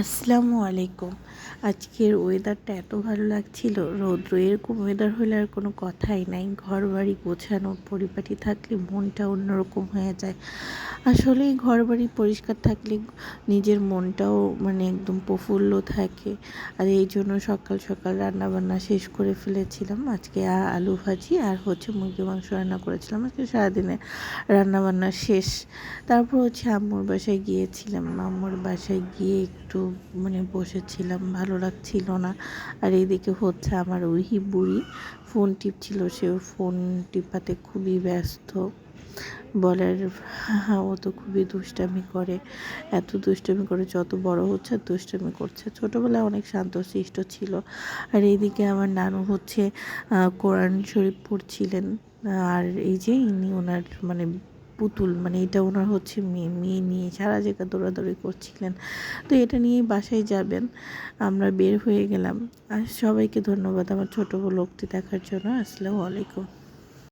আসসালামু আলাইকুম। আজকের ওয়েদারটা এত ভালো লাগছিল, রৌদ্র এরকম ওয়েদার হলে আর কোনো কথাই নাই। ঘর বাড়ি গোছানো, পরিপাটি থাকলে মনটা অন্যরকম হয়ে যায়। আসলে ঘর বাড়ি পরিষ্কার থাকলে নিজের মনটাও মানে একদম প্রফুল্ল থাকে। আর এই জন্য সকাল সকাল রান্না বান্না শেষ করে ফেলেছিলাম। আজকে আলু ভাজি আর হচ্ছে মুরগি মাংস রান্না করেছিলাম। আজকে সারাদিনে রান্না বান্না শেষ। তারপর হচ্ছে আম্মুর বাসায় গিয়েছিলাম। আম্মুর বাসায় গিয়ে একটু মানে বসেছিলাম, ভালো লাগছিল না। আর এইদিকে হচ্ছে আমার ওই বুড়ি ফোন টিপছিল, সে ফোন টিপাতে খুবই ব্যস্ত। বলার ও তো খুবই দুষ্টামি করে। এত দুষ্টামি করে, যত বড় হচ্ছে দুষ্টামি করছে। ছোটোবেলায় অনেক শান্ত শান্তশিষ্ট ছিল। আর এইদিকে আমার নানু হচ্ছে কোরআন শরীফ পড়ছিলেন। আর এই যে ইনি ওনার মানে পুতুল মানে এটা ওনার হচ্ছে মেয়ে মেয়ে নিয়ে সারা জায়গা দৌড়াদৌড়ি করছিলেন। তো এটা নিয়ে বাসায় যাবেন, আমরা বের হয়ে গেলাম। আর সবাইকে ধন্যবাদ আমার ছোটো লোকটি দেখার জন্য। আসসালামু আলাইকুম।